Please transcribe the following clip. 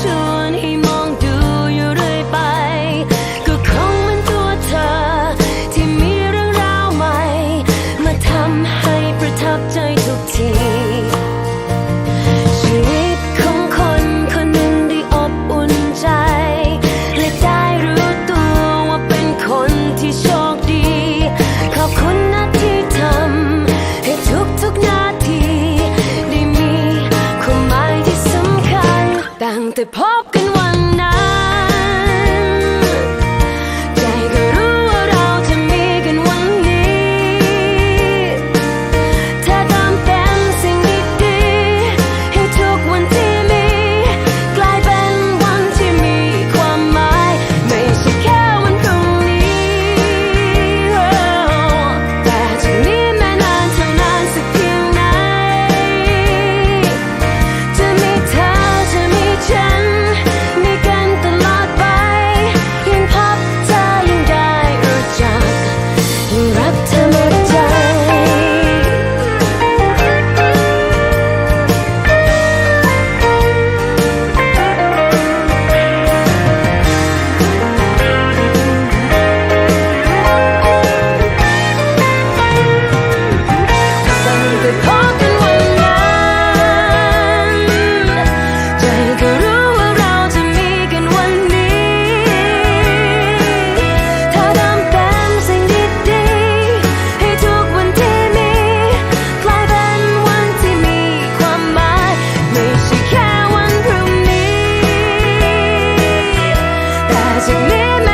ชวนให้มองดูอยู่เรื่อยไป ก็คงเป็นตัวเธอ ที่มีเรื่องราวใหม่ มาทำให้ประทับใจทุกที to live